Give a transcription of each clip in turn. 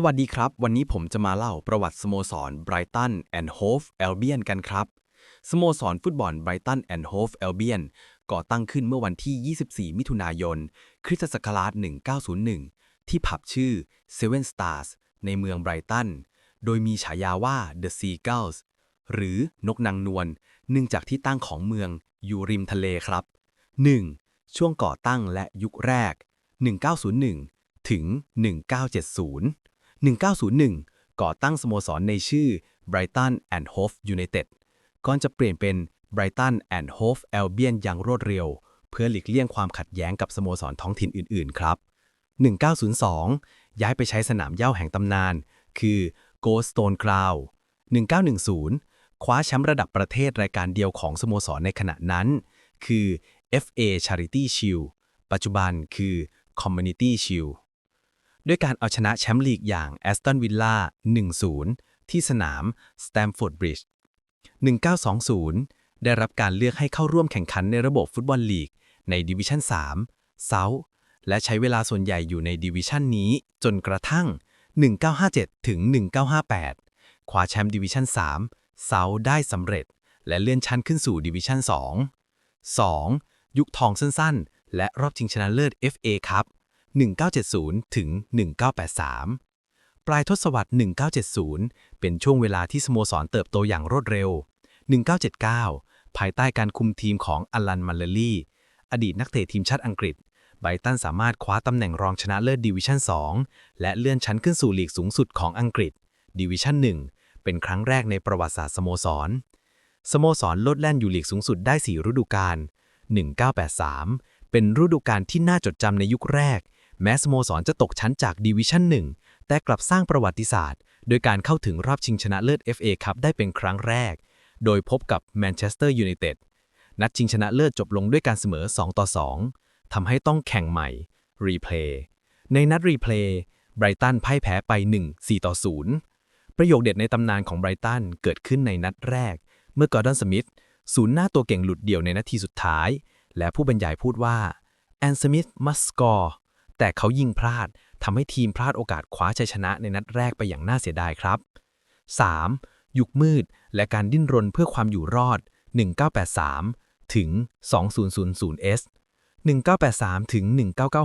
สวัสดีครับ วันนี้ผมจะมาเล่าประวัติสโมสร Brighton and Hove Albion กันครับ สโมสรฟุตบอล Brighton and Hove Albion ก่อตั้งขึ้นเมื่อวันที่ 24 มิถุนายน คริสตศักราช 1901 ที่ผับชื่อ Seven Stars ในเมืองไบรตัน โดยมีฉายาว่า The Seagulls หรือนกนางนวลเนื่องจากที่ตั้งของเมืองอยู่ริมทะเลครับ 1. ช่วงก่อตั้งและยุคแรก 1901 ถึง 1970 1901 ก่อตั้งสโมสรในชื่อ Brighton and Hove United ก่อนจะเปลี่ยนเป็น Brighton and Hove Albion อย่างรวดเร็ว เพื่อหลีกเลี่ยงความขัดแย้งกับสโมสรท้องถิ่นอื่น ๆ ครับ 1902 ย้ายไปใช้สนามเย้าแห่งตำนาน คือ Goldstone Ground 1910 คว้าแชมป์ระดับประเทศรายการเดียวของสโมสรในขณะนั้น คือ FA Charity Shield ปัจจุบันคือ Community Shield ด้วยการเอาชนะแชมป์ลีกอย่าง Aston Villa 1-0 ที่สนาม Stamford Bridge 1920 ได้รับการเลือกให้เข้าร่วมแข่งขันในระบบฟุตบอลลีก ในดิวิชั่น3 South และใช้เวลาส่วนใหญ่อยู่ในดิวิชั่นนี้จนกระทั่ง 1957 ถึง 1958 คว้าแชมป์ดิวิชั่น3 South ได้สำเร็จ และเลื่อนชั้นขึ้นสู่ดิวิชั่น2 2. ยุคทองสั้นๆ และรอบชิงชนะเลิศ FA ครับ 1970 ถึง 1983 ปลายทศวรรษ 1970 เป็นช่วงเวลาที่สโมสรเติบโตอย่างรวดเร็ว 1979 ภายใต้การคุมทีมของอลันมัลเลลี่ อดีตนักเตะทีมชาติอังกฤษ ไบรตันสามารถคว้าตำแหน่งรองชนะเลิศดิวิชั่น 2 และเลื่อนชั้นขึ้นสู่ลีกสูงสุดของอังกฤษ ดิวิชั่น 1 เป็นครั้งแรกในประวัติศาสตร์สโมสร สโมสรลดแล่นอยู่ลีกสูงสุดได้ 4 ฤดูกาล1983 เป็นฤดูกาลที่น่าจดจำในยุคแรก แม้สโมสรจะตกชั้นจากดิวิชั่น1แต่กลับสร้างประวัติศาสตร์ โดยการเข้าถึงรอบชิงชนะเลิศ FA คัพได้เป็นครั้งแรก โดยพบกับแมนเชสเตอร์ยูไนเต็ดนัดชิงชนะเลิศจบลงด้วยการเสมอ 2 ต่อ 2 ทำให้ต้องแข่งใหม่ รีเพลย์ ในนัดรีเพลย์ ไบรตันพ่ายแพ้ไป 1-4 ต่อ 0 ประโยคเด็ดในตำนานของไบรตันเกิดขึ้นในนัดแรก เมื่อกอร์ดอนสมิธศูนย์หน้าตัวเก่งหลุดเดี่ยวในนาทีสุดท้าย และผู้บรรยายพูดว่าแอนสมิธ must score แต่เขายิงพลาดทำให้ทีมพลาดโอกาสคว้าชัยชนะในนัดแรกไปอย่างน่าเสียดายครับ 3. ยุคมืดและการดิ้นรนเพื่อความอยู่รอด 1983 ถึง 2000s 1983 ถึง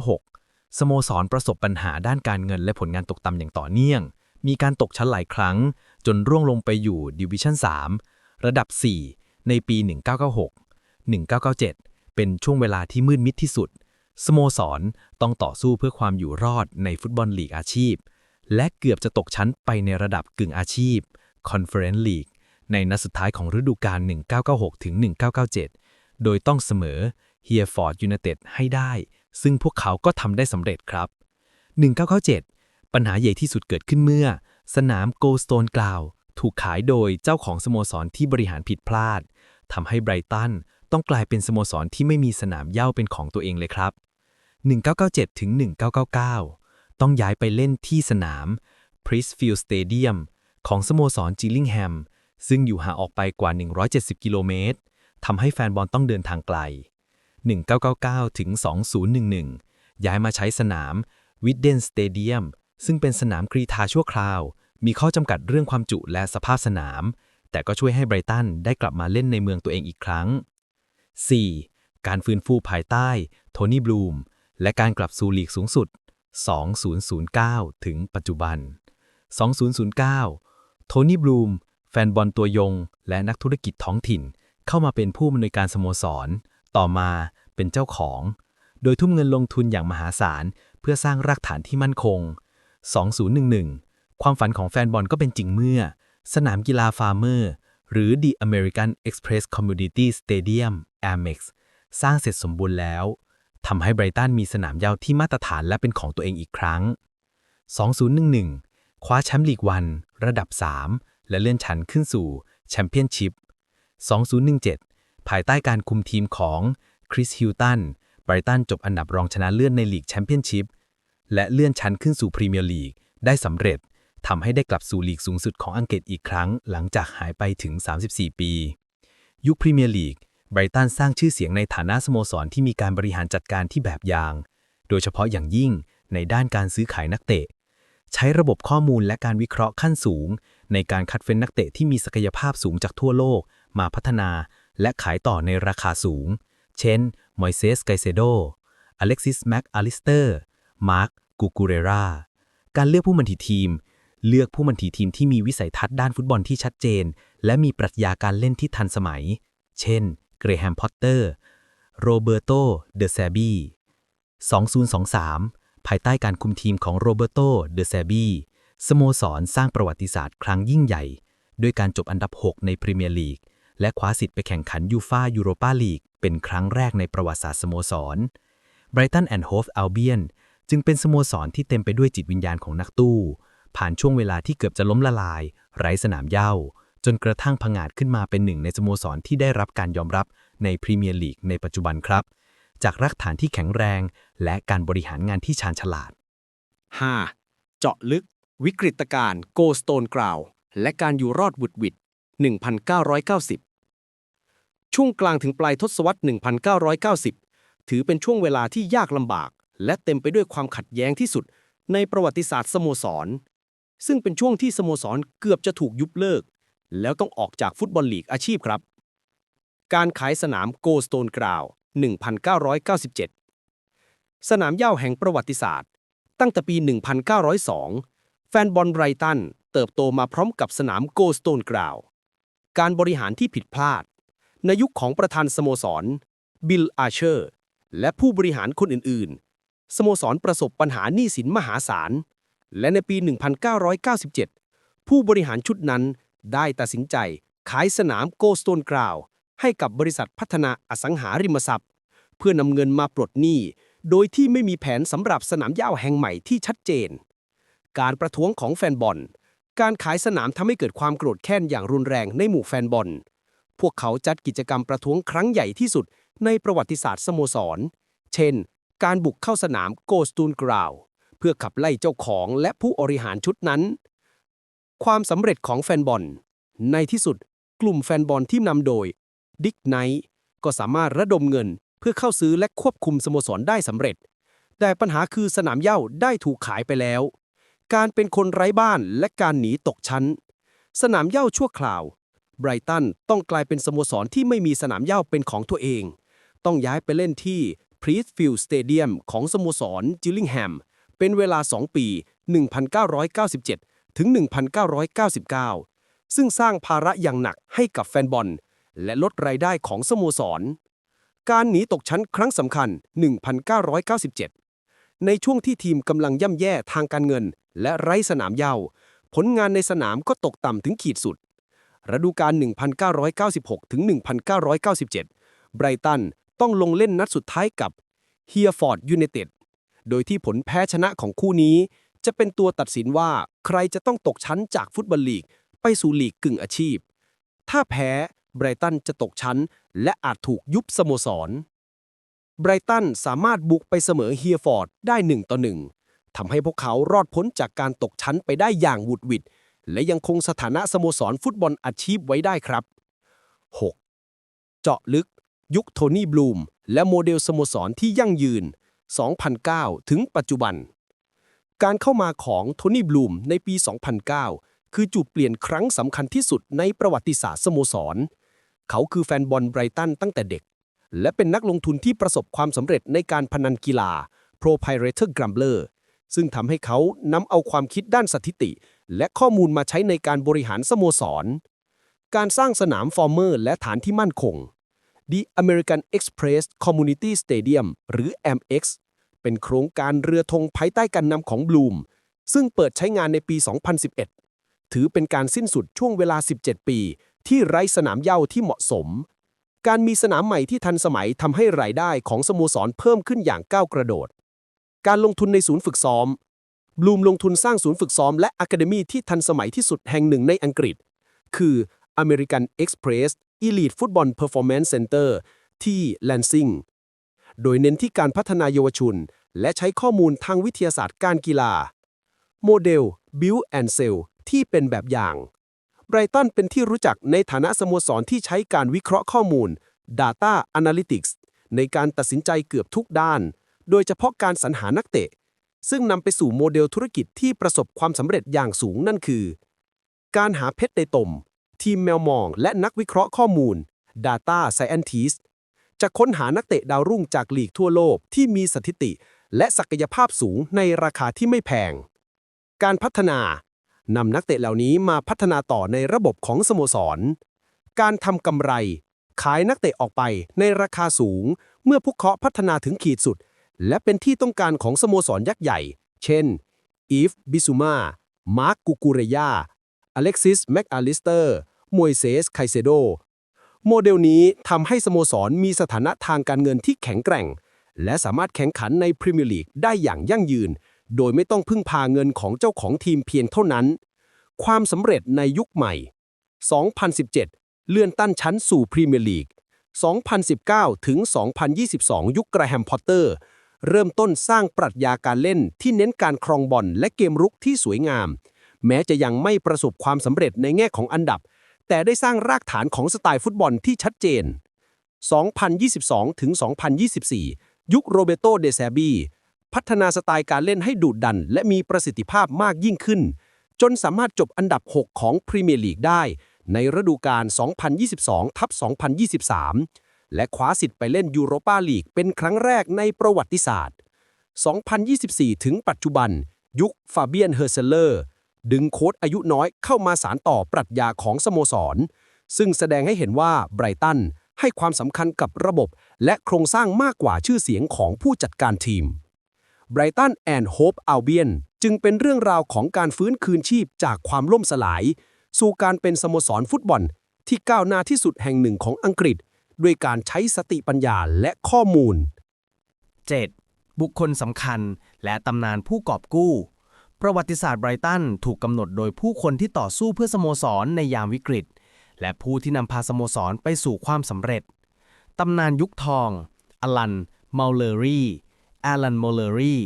1996 สโมสรประสบปัญหาด้านการเงินและผลงานตกต่ำอย่างต่อเนื่อง มีการตกชั้นหลายครั้ง จนร่วงลงไปอยู่ดิวิชั่น 3 ระดับ 4 ในปี 1996 1997 เป็นช่วงเวลาที่มืดมิดที่สุด สโมสรต้องต่อสู้เพื่อความอยู่รอดในฟุตบอลลีกอาชีพ และเกือบจะตกชั้นไปในระดับกึ่งอาชีพ Conference League ในนัดสุดท้ายของฤดูกาล 1996 ถึง 1997 โดยต้องเสมอ Hereford United ให้ได้ ซึ่งพวกเขาก็ทำได้สำเร็จครับ 1997 ปัญหาใหญ่ที่สุดเกิดขึ้นเมื่อ สนาม Goldstone Ground ถูกขายโดยเจ้าของสโมสรที่บริหารผิดพลาดทำให้ไบรตันต้องกลายเป็นสโมสรที่ไม่มีสนามเย่าเป็นของตัวเองเลยครับ 1997 ถึง 1999 ต้องย้ายไปเล่นที่สนาม Priestfield Stadium ของสโมสรจิลลิงแฮม ซึ่งอยู่ห่างออกไปกว่า 170 กิโลเมตรทำให้แฟนบอลต้องเดินทางไกล 1999 ถึง 2011 ย้ายมาใช้สนาม w i d d e n Stadium ซึ่งเป็นสนามกรีฑาชั่วคราว มีข้อจำกัดเรื่องความจุและสภาพสนาม แต่ก็ช่วยให้ไบรตันได้กลับมาเล่นในเมืองตัวเองอีกครั้ง 4. การฟื้นฟูภายใต้ โทนี่บลูม และการกลับสู่ลีกสูงสุด 2009 ถึงปัจจุบัน 2009 โทนี่บลูม แฟนบอลตัวยง และนักธุรกิจท้องถิ่น เข้ามาเป็นผู้อำนวยการสโมสร ต่อมาเป็นเจ้าของ โดยทุ่มเงินลงทุนอย่างมหาศาล เพื่อสร้างรากฐานที่มั่นคง 2011 ความฝันของแฟนบอลก็เป็นจริงเมื่อ สนามกีฬาฟาร์เมอร์ หรือ The American Express Community Stadium Amex สร้างเสร็จสมบูรณ์แล้ว ทำให้ไบรตันมีสนามเยาวที่มาตรฐานและเป็นของตัวเองอีกครั้ง 2011 คว้าแชมป์ลีกวัน ระดับ 3 และเลื่อนชั้นขึ้นสู่แชมเปี้ยนชิพ 2017 ภายใต้การคุมทีมของคริสฮิลตัน ไบรตันจบอันดับรองชนะเลื่อนในลีกแชมเปี้ยนชิพ และเลื่อนชั้นขึ้นสู่พรีเมียร์ลีกได้สำเร็จทำให้ได้กลับสู่ลีกสูงสุดของอังกฤษอีกครั้ง หลังจากหายไปถึง 34 ปี ยุคพรีเมียร์ลีก ไบรตันสร้างชื่อเสียงในฐานะสโมสรที่มีการบริหารจัดการที่แบบอย่าง โดยเฉพาะอย่างยิ่งในด้านการซื้อขายนักเตะ ใช้ระบบข้อมูลและการวิเคราะห์ขั้นสูง ในการคัดเฟ้นนักเตะที่มีศักยภาพสูงจากทั่วโลก มาพัฒนาและขายต่อในราคาสูง เช่น มอยเซส ไกเซโด อเล็กซิส แม็กอาลิสเตอร์ มาร์ค กูกูเรรา การเลือกผู้บัญชีทีม เลือกผู้บัญชีทีมที่มีวิสัยทัศน์ด้านฟุตบอลที่ชัดเจน และมีปรัชญาการเล่นที่ทันสมัย เช่น เกรแฮมพอตเตอร์ โรเบอร์โต เดอแซบี2023 ภายใต้การคุมทีมของโรเบอร์โต เดอแซบีสโมสรสร้างประวัติศาสตร์ครั้งยิ่งใหญ่ ด้วยการจบอันดับ 6 ในพรีเมียร์ลีก และคว้าสิทธิ์ไปแข่งขันยูฟายูโรปาลีก เป็นครั้งแรกในประวัติศาสตร์สโมสร Brighton and Hove Albion จึงเป็นสโมสรที่เต็มไปด้วยจิตวิญญาณของนักตู้ ผ่านช่วงเวลาที่เกือบจะล้มละลาย ไร้สนามเย้า จนกระทั่งผงาดขึ้นมาเป็นหนึ่งในสโมสรที่ได้รับการยอมรับในพรีเมียร์ลีกในปัจจุบันครับ จากรากฐานที่แข็งแรง และการบริหารงานที่ชาญฉลาด 5. เจาะลึก วิกฤตการณ์โกสโตนกราวและการอยู่รอดบุดวิด1990 ช่วงกลางถึงปลายทศวรรษ 1990 ถือเป็นช่วงเวลาที่ยากลำบาก และเต็มไปด้วยความขัดแย้งที่สุดในประวัติศาสตร์สโมสร ซึ่งเป็นช่วงที่สโมสรเกือบจะถูกยุบเลิก แล้วต้องออกจากฟุตบอลลีกอาชีพครับ การขายสนามโกสโตนกราว 1997 สนามเหย้าแห่งประวัติศาสตร์ ตั้งแต่ปี 1902 แฟนบอลไบรตันเติบโตมาพร้อมกับสนามโกสโตนกราว การบริหารที่ผิดพลาด ในยุคของประธานสโมสร บิล อาร์เชอร์ และผู้บริหารคนอื่น ๆ สโมสรประสบปัญหาหนี้สินมหาศาล และในปี 1997 ผู้บริหารชุดนั้น ได้ตัดสินใจ ขายสนามโกสโตนกราว ให้กับบริษัทพัฒนาอสังหาริมทรัพย์ เพื่อนำเงินมาปลดหนี้ โดยที่ไม่มีแผนสำหรับสนามหญ้าแห่งใหม่ที่ชัดเจน การประท้วงของแฟนบอล การขายสนามทำให้เกิดความโกรธแค้นอย่างรุนแรงในหมู่แฟนบอล พวกเขาจัดกิจกรรมประท้วงครั้งใหญ่ที่สุดในประวัติศาสตร์สโมสร เช่น การบุกเข้าสนามโกสตูนกราว เพื่อขับไล่เจ้าของและผู้บริหารชุดนั้น ความสำเร็จของแฟนบอล ในที่สุด กลุ่มแฟนบอลที่นำโดยดิกไนท์ก็สามารถระดมเงินเพื่อเข้าซื้อและควบคุมสโมสรได้สำเร็จ แต่ปัญหาคือสนามเย้าได้ถูกขายไปแล้ว การเป็นคนไร้บ้านและการหนีตกชั้น สนามเย้าชั่วคราว ไบรตันต้องกลายเป็นสโมสรที่ไม่มีสนามเย้าเป็นของตัวเอง ต้องย้ายไปเล่นที่ p r e e s f i e l d Stadium ของสโมสรจิลลิงแฮมเป็นเวลา 2 ปี 1997 ถึง 1999 ซึ่งสร้างภาระอย่างหนักให้กับแฟนบอล และลดรายได้ของสโมสร การหนีตกชั้นครั้งสำคัญ 1997 ในช่วงที่ทีมกำลังย่ำแย่ทางการเงิน และไร้สนามเย้าผลงานในสนามก็ตกต่ำถึงขีดสุด ฤดูกาล 1996 ถึง 1997 ไบรตันต้องลงเล่นนัดสุดท้ายกับเฮียฟอร์ดยูไนเต็ด โดยที่ผลแพ้ชนะของคู่นี้ จะเป็นตัวตัดสินว่าใครจะต้องตกชั้นจากฟุตบอลลีก ไปสู่ลีกกึ่งอาชีพ ถ้าแพ้ไบรตันจะตกชั้น และอาจถูกยุบสโมสร ไบรตันสามารถบุกไปเสมอเฮียฟอร์ดได้1ต่อ1ทำให้พวกเขารอดพ้นจากการตกชั้นไปได้อย่างหวุดหวิด และยังคงสถานะสโมสรฟุตบอลอาชีพไว้ได้ครับ 6. เจาะลึก ยุคโทนี่บลูม และโมเดลสโมสรที่ยั่งยืน 2009 ถึงปัจจุบัน การเข้ามาของโทนี่บลูมในปี 2009 คือจุดเปลี่ยนครั้งสำคัญที่สุดในประวัติศาสตร์สโมสร เขาคือแฟนบอลไบรตันตั้งแต่เด็ก และเป็นนักลงทุนที่ประสบความสำเร็จในการพนันกีฬา Pro Pirater Gambler ซึ่งทำให้เขานำเอาความคิดด้านสถิติ และข้อมูลมาใช้ในการบริหารสโมสร การสร้างสนามฟอร์เมอร์และฐานที่มั่นคง The American Express Community Stadium หรือ MX เป็นโครงการเรือธงภายใต้การนำของบลูม ซึ่งเปิดใช้งานในปี 2011 ถือเป็นการสิ้นสุดช่วงเวลา 17 ปี ที่ไร้สนามเย้าที่เหมาะสม การมีสนามใหม่ที่ทันสมัยทำให้รายได้ของสโมสรเพิ่มขึ้นอย่างก้าวกระโดด การลงทุนในศูนย์ฝึกซ้อมบลูมลงทุนสร้างศูนย์ฝึกซ้อมและอะคาเดมีที่ทันสมัยที่สุดแห่งหนึ่งในอังกฤษ คือ American Express Elite Football Performance Center ที่แลนซิง โดยเน้นที่การพัฒนายเยาวชน และใช้ข้อมูลทางวิทยาศาสตร์การกีฬา โมเดล Build and Sell ที่เป็นแบบอย่างไบรตันเป็นที่รู้จักในฐานะสโมสรที่ใช้การวิเคราะห์ข้อมูล Data Analytics ในการตัดสินใจเกือบทุกด้าน โดยเฉพาะการสรรหานักเตะ ซึ่งนำไปสู่โมเดลธุรกิจที่ประสบความสำเร็จอย่างสูงนั่นคือ การหาเพชรในตม ทีมแมวมองและนักวิเคราะห์ข้อมูล Data Scientist จะค้นหานักเตะดาวรุ่งจากลีกทั่วโลกที่มีสถิติ และศักยภาพสูงในราคาที่ไม่แพง การพัฒนานำนักเตะเหล่านี้มาพัฒนาต่อในระบบของสโมสร การทำกำไร ขายนักเตะออกไปในราคาสูง เมื่อพวกเขาพัฒนาถึงขีดสุด และเป็นที่ต้องการของสโมสรยักษ์ใหญ่ เช่น อีฟ บิซูมา มาร์คกูกูเรยาอเล็กซิส แม็กอาลิสเตอร์ มวยเซส ไคเซโด โมเดลนี้ทำให้สโมสรมีสถานะทางการเงินที่แข็งแกร่ง และสามารถแข่งขันในพรีเมียร์ลีกได้อย่างยั่งยืน โดยไม่ต้องพึ่งพาเงินของเจ้าของทีมเพียงเท่านั้น ความสำเร็จในยุคใหม่ 2017 เลื่อนตั้นชั้นสู่พรีเมียร์ลีก 2019 ถึง 2022 ยุคแกรแฮมพอตเตอร์ เริ่มต้นสร้างปรัชญาการเล่นที่เน้นการครองบอลและเกมรุกที่สวยงาม แม้จะยังไม่ประสบความสำเร็จในแง่ของอันดับ แต่ได้สร้างรากฐานของสไตล์ฟุตบอลที่ชัดเจน 2022 ถึง 2024 ยุคโรเบโต เดแซบี พัฒนาสไตล์การเล่นให้ดูดดัน และมีประสิทธิภาพมากยิ่งขึ้น จนสามารถจบอันดับ 6 ของพรีเมียร์ลีกได้ ในฤดูกาล 2022 ทับ 2023 และคว้าสิทธิ์ไปเล่นยูโรปาลีกเป็นครั้งแรกในประวัติศาสตร์ 2024 ถึงปัจจุบัน ยุคฟาเบียน เฮอร์เซเลอร์ ดึงโค้ดอายุน้อยเข้ามาสารต่อปรัชญาของสโมสร ซึ่งแสดงให้เห็นว่าไบรตันให้ความสำคัญกับระบบ และโครงสร้างมากกว่าชื่อเสียงของผู้จัดการทีมไบรตันแอนด์โฮปอัลเบียนจึงเป็นเรื่องราวของการฟื้นคืนชีพจากความล่มสลาย สู่การเป็นสโมสรฟุตบอล ที่ก้าวหน้าที่สุดแห่งหนึ่งของอังกฤษ ด้วยการใช้สติปัญญาและข้อมูล 7. บุคคลสำคัญและตำนานผู้กอบกู้ ประวัติศาสตร์ไบรตันถูกกำหนดโดยผู้คนที่ต่อสู้เพื่อสโมสรในยามวิกฤต และผู้ที่นำพาสโมสรไปสู่ความสำเร็จ ตำนานยุคทอง อลันมัลเลอรีแอลันมัลเลอรี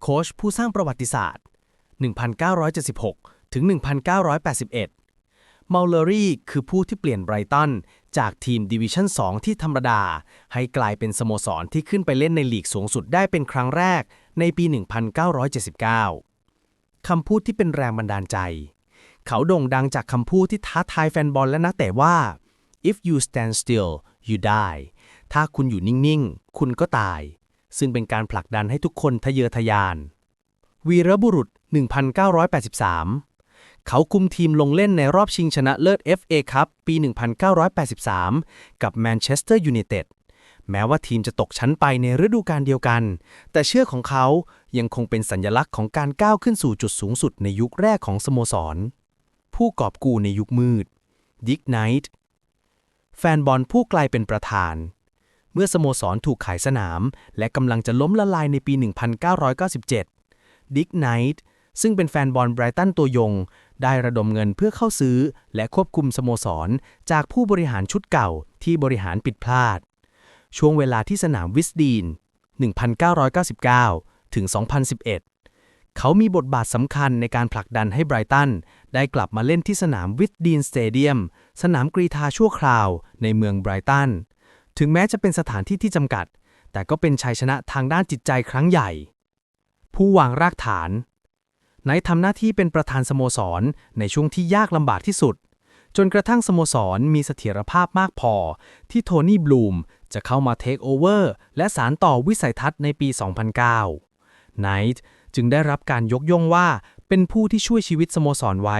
โค้ชผู้สร้างประวัติศาสตร์ 1976 ถึง 1981มัลเลอรีคือผู้ที่เปลี่ยนไบรตันจากทีมดิวิชั่น 2 ที่ธรรมดา ให้กลายเป็นสโมสรที่ขึ้นไปเล่นในลีกสูงสุดได้เป็นครั้งแรกในปี 1979 คำพูดที่เป็นแรงบันดาลใจ เขาโด่งดังจากคำพูดที่ท้าทายแฟนบอลและนักเตะว่า if you stand still you die ถ้าคุณอยู่นิ่ง ๆ คุณก็ตาย ซึ่งเป็นการผลักดันให้ทุกคนทะเยอทะยาน วีรบุรุษ 1983 เขาคุมทีมลงเล่นในรอบชิงชนะเลิศ FA ครับปี 1983 กับแมนเชสเตอร์ยูไนเต็ดแม้ว่าทีมจะตกชั้นไปในฤดูกาลเดียวกัน แต่เชื่อของเขา ยังคงเป็นสัญลักษณ์ของการก้าวขึ้นสู่จุดสูงสุดในยุคแรกของสโมสร ผู้กอบกู้ในยุคมืดดิกไนท์แฟนบอลผู้กลายเป็นประธาน เมื่อสโมสรถูกขายสนาม และกำลังจะล้มละลายในปี 1997 ดิกไนท์ซึ่งเป็นแฟนบอลไบรตันตัวยง ได้ระดมเงินเพื่อเข้าซื้อ และควบคุมสโมสร จากผู้บริหารชุดเก่าที่บริหารปิดพลาด ช่วงเวลาที่สนามวิสดีน 1999 ถึง 2011 เขามีบทบาทสำคัญในการผลักดันให้ไบรตัน ได้กลับมาเล่นที่สนามวิสดีนสเตเดียม สนามกรีฑาชั่วคราวในเมืองไบรตัน ถึงแม้จะเป็นสถานที่ที่จำกัด แต่ก็เป็นชัยชนะทางด้านจิตใจครั้งใหญ่ ผู้วางรากฐานไนท์ทำหน้าที่เป็นประธานสโมสรในช่วงที่ยากลำบากที่สุด จนกระทั่งสโมสรมีเสถียรภาพมากพอ ที่โทนี่บลูมจะเข้ามาเทคโอเวอร์และสารต่อวิสัยทัศน์ในปี 2009 ไนท์จึงได้รับการยกย่องว่าเป็นผู้ที่ช่วยชีวิตสโมสรไว้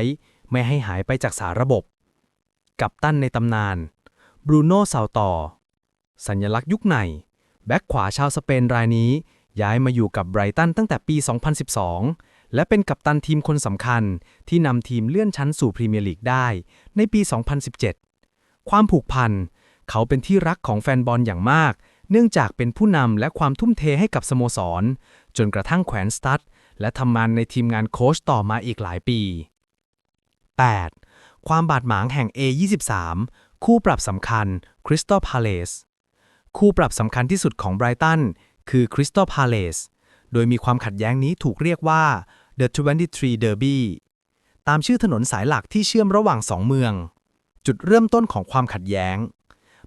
ไม่ให้หายไปจากสาระบบ กัปตันในตำนานบรูโน่ซาวตอสัญลักษณ์ยุคไหน แบ็คขวาชาวสเปนรายนี้ ย้ายมาอยู่กับไบรตันตั้งแต่ปี 2012 และเป็นกัปตันทีมคนสำคัญที่นำทีมเลื่อนชั้นสู่พรีเมียร์ลีกได้ ในปี 2017 ความผูกพัน เขาเป็นที่รักของแฟนบอลอย่างมาก เนื่องจากเป็นผู้นำและความทุ่มเทให้กับสโมสรจนกระทั่งแขวนสตัดและทำงานในทีมงานโค้ชต่อมาอีกหลายปี 8. ความบาดหมางแห่ง A23 คู่ปรับสำคัญคริสตัลพาเลสคู่ปรับสำคัญที่สุดของไบรตันคือคริสตัลพาเลสโดยมีความขัดแย้งนี้ถูกเรียกว่า The 23 Derby ตามชื่อถนนสายหลักที่เชื่อมระหว่างสองเมือง จุดเริ่มต้นของความขัดแย้ง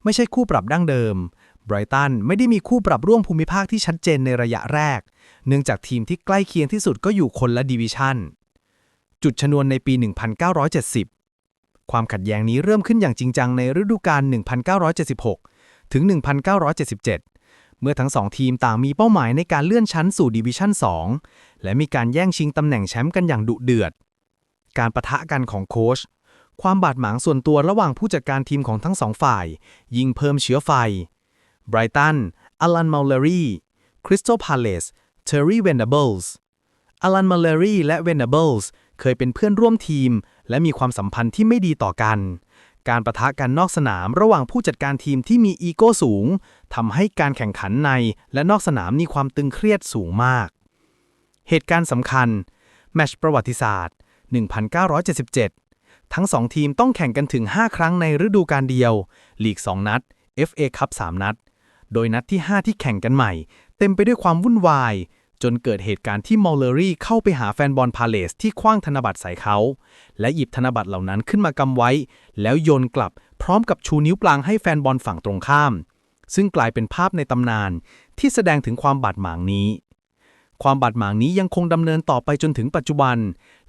ไม่ใช่คู่ปรับดั้งเดิม ไบรตันไม่ได้มีคู่ปรับร่วมภูมิภาคที่ชัดเจนในระยะแรก เนื่องจากทีมที่ใกล้เคียงที่สุดก็อยู่คนละดิวิชั่น จุดชนวนในปี 1970 ความขัดแย้งนี้เริ่มขึ้นอย่างจริงจังในฤดูกาล 1976 ถึง 1977 เมื่อทั้งสองทีมต่างมีเป้าหมายในการเลื่อนชั้นสู่ดิวิชั่น 2 และมีการแย่งชิงตำแหน่งแชมป์กันอย่างดุเดือด การประทะกันของโค้ชความบาดหมางส่วนตัวระหว่างผู้จัดการทีมของทั้งสองฝ่าย ยิ่งเพิ่มเชื้อไฟ ไบรตันอลันมัลเลอรีคริสตัลพาเลสเทอร์รี่เวนเดเบิลส์อลันมัลเลอรีและเวนเดเบิลส์เคยเป็นเพื่อนร่วมทีม และมีความสัมพันธ์ที่ไม่ดีต่อกัน การประทะกันนอกสนามระหว่างผู้จัดการทีมที่มีอีโก้สูงทำให้การแข่งขันในและนอกสนามมีความตึงเครียดสูงมาก เหตุการณ์สำคัญ แมชประวัติศาสตร์ 1977 ทั้งสองทีมต้องแข่งกันถึง 5 ครั้งในฤดูกาลเดียว ลีก 2 นัด FA คัพ3นัด โดยนัดที่ 5 ที่แข่งกันใหม่ เต็มไปด้วยความวุ่นวาย จนเกิดเหตุการณ์ที่มอลเลอรี่เข้าไปหาแฟนบอลพาเลสที่คว้างธนบัตรใส่เขา และหยิบธนบัตรเหล่านั้นขึ้นมากำไว้ แล้วโยนกลับพร้อมกับชูนิ้วกลางให้แฟนบอลฝั่งตรงข้าม ซึ่งกลายเป็นภาพในตำนานที่แสดงถึงความบาดหมางนี้ความบาดหมางนี้ยังคงดำเนินต่อไปจนถึงปัจจุบัน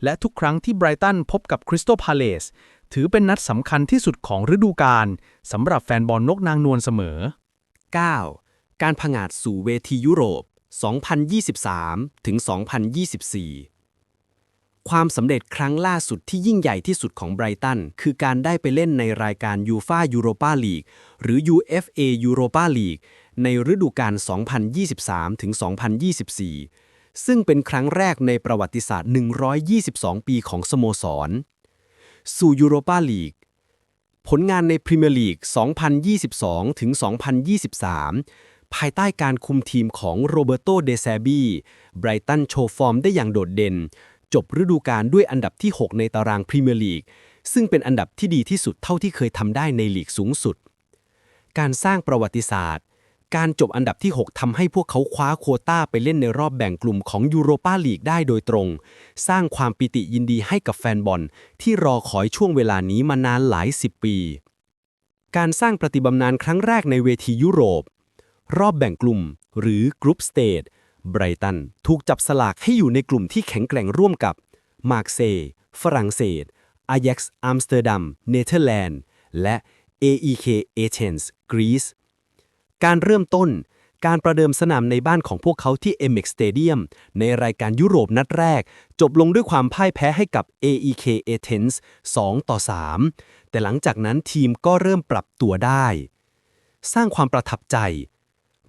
และทุกครั้งที่ไบรตันพบกับคริสตัลพาเลสถือเป็นนัดสำคัญที่สุดของฤดูกาลสำหรับแฟนบอลนกนางนวลเสมอ 9. การผงาดสู่เวทียุโรป 2023 ถึง 2024 ความสำเร็จครั้งล่าสุดที่ยิ่งใหญ่ที่สุดของไบรตัน คือการได้ไปเล่นในรายการยูฟายูโรปาลีกหรือ UFA ยูโรปาลีกในฤดูกาล 2023 ถึง 2024 ซึ่งเป็นครั้งแรกในประวัติศาสตร์ 122 ปีของสโมสร สู่ยูโรปาลีก ผลงานในพรีเมียร์ลีก 2022 ถึง 2023 ภายใต้การคุมทีมของโรเบโตเดแซบีไบรตันโชว์ฟอร์มได้อย่างโดดเด่น จบฤดูกาลด้วยอันดับที่ 6 ในตารางพรีเมียร์ลีก ซึ่งเป็นอันดับที่ดีที่สุดเท่าที่เคยทำได้ในลีกสูงสุด การสร้างประวัติศาสตร์ การจบอันดับที่ 6ทำให้พวกเขาคว้าโควต้าไปเล่นในรอบแบ่งกลุ่มของยูโรปาลีกได้โดยตรง สร้างความปิติยินดีให้กับแฟนบอล ที่รอคอยช่วงเวลานี้มานานหลายสิบปี การสร้างปฏิบัตินานครั้งแรกในเวทียุโรป รอบแบ่งกลุ่ม หรือกรุ๊ปสเตจไบรตันถูกจับสลากให้อยู่ในกลุ่มที่แข็งแกร่งร่วมกับ มาร์กเซย์ฝรั่งเศสอายักซ์อัมสเตอร์ดัม เนเธอร์แลนด์ และ AEK Athens กรีซ การเริ่มต้น การประเดิมสนามในบ้านของพวกเขาที่ MX Stadium ในรายการยุโรปนัดแรก จบลงด้วยความพ่ายแพ้ให้กับ AEK Athens 2 ต่อ 3 แต่หลังจากนั้นทีมก็เริ่มปรับตัวได้ สร้างความประทับใจ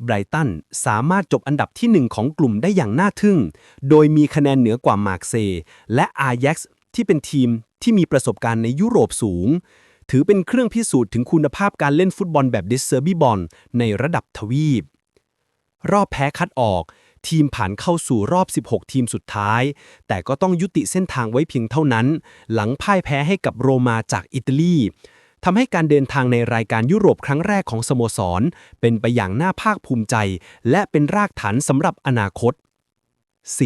ไบรตันสามารถจบอันดับที่ 1 ของกลุ่มได้อย่างน่าทึ่ง โดยมีคะแนนเหนือกว่ามาร์เซและอายักซ์ที่เป็นทีมที่มีประสบการณ์ในยุโรปสูง ถือเป็นเครื่องพิสูจน์ถึงคุณภาพการเล่นฟุตบอลแบบดิสเซอร์บีบอลในระดับทวีป รอบแพ้คัดออก ทีมผ่านเข้าสู่รอบ 16 ทีมสุดท้าย แต่ก็ต้องยุติเส้นทางไว้เพียงเท่านั้น หลังพ่ายแพ้ให้กับโรมาจากอิตาลีทำให้การเดินทางในรายการยุโรปครั้งแรกของสโมสร เป็นไปอย่างน่าภาคภูมิใจ และเป็นรากฐานสำหรับอนาคต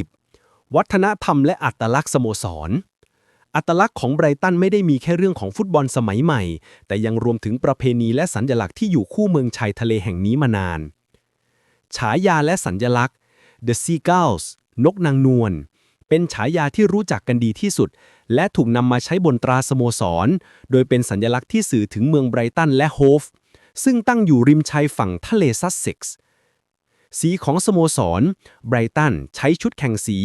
10. วัฒนธรรมและอัตลักษณ์สโมสร อัตลักษณ์ของไบรตันไม่ได้มีแค่เรื่องของฟุตบอลสมัยใหม่ แต่ยังรวมถึงประเพณีและสัญลักษณ์ที่อยู่คู่เมืองชายทะเลแห่งนี้มานาน ฉายาและสัญลักษณ์ The Seagulls นกนางนวล เป็นฉายาที่รู้จักกันดีที่สุด และถูกนำมาใช้บนตราสโมสร โดยเป็นสัญลักษณ์ที่สื่อถึงเมืองไบรตันและโฮฟ ซึ่งตั้งอยู่ริมชายฝั่งทะเลซัสเซ็กซ์ สีของสโมสร ไบรตันใช้ชุดแข่งสี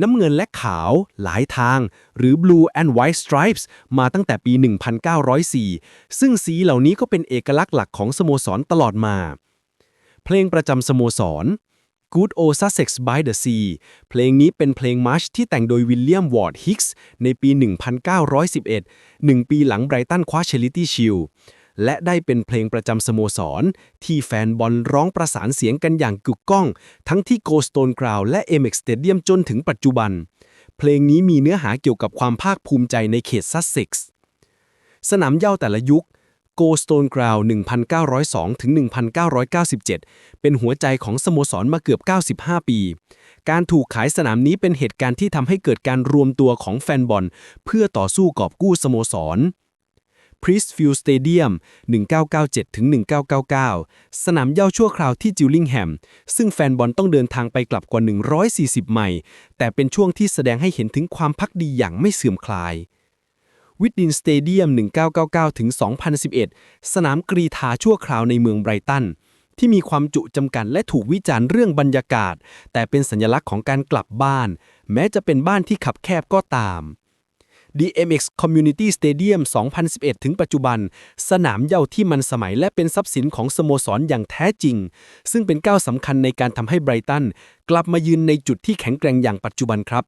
น้ำเงินและขาว หลายทาง หรือ Blue and White Stripes มาตั้งแต่ปี 1904 ซึ่งสีเหล่านี้ก็เป็นเอกลักษณ์หลักของสโมสรตลอดมา เพลงประจำสโมสร Good Old Sussex by the Sea เพลงนี้เป็นเพลงมาร์ชที่แต่งโดยวิลเลียมวอร์ดฮิกส์ในปี 1911 หนึ่งปีหลังไบรตันคว้าเชลิตี้ชิล และได้เป็นเพลงประจำสโมสร ที่แฟนบอลร้องประสานเสียงกันอย่างกึกก้อง ทั้งที่โกสโตนกราวและ Amex Stadium จนถึงปัจจุบัน เพลงนี้มีเนื้อหาเกี่ยวกับความภาคภูมิใจในเขตซัสเซ็กซ์สนามเย้าแต่ละยุคโกสโตนกราว1902 ถึง 1997 เป็นหัวใจของสโมสรมาเกือบ 95 ปี การถูกขายสนามนี้เป็นเหตุการณ์ที่ทำให้เกิดการรวมตัวของแฟนบอล เพื่อต่อสู้กอบกู้สโมสร Priestfield Stadium 1997-1999 สนามเย้าชั่วคราวที่จิลลิงแฮม ซึ่งแฟนบอลต้องเดินทางไปกลับกว่า 140 ไมล์แต่เป็นช่วงที่แสดงให้เห็นถึงความพักดีอย่างไม่เสื่อมคลายวิดดินสเตเดียม 1999 ถึง 2011 สนามกรีธาชั่วคราวในเมืองไบรตัน ที่มีความจุจำกัดและถูกวิจารณ์เรื่องบรรยากาศ แต่เป็นสัญลักษณ์ของการกลับบ้าน แม้จะเป็นบ้านที่ขับแคบก็ตาม DMX Community Stadium 2011 ถึงปัจจุบัน สนามเย้าที่มันสมัยและเป็นทรัพย์สินของสโมสรอย่างแท้จริง ซึ่งเป็นก้าวสำคัญในการทำให้ไบรตันกลับมายืนในจุดที่แข็งแกร่งอย่างปัจจุบันครับ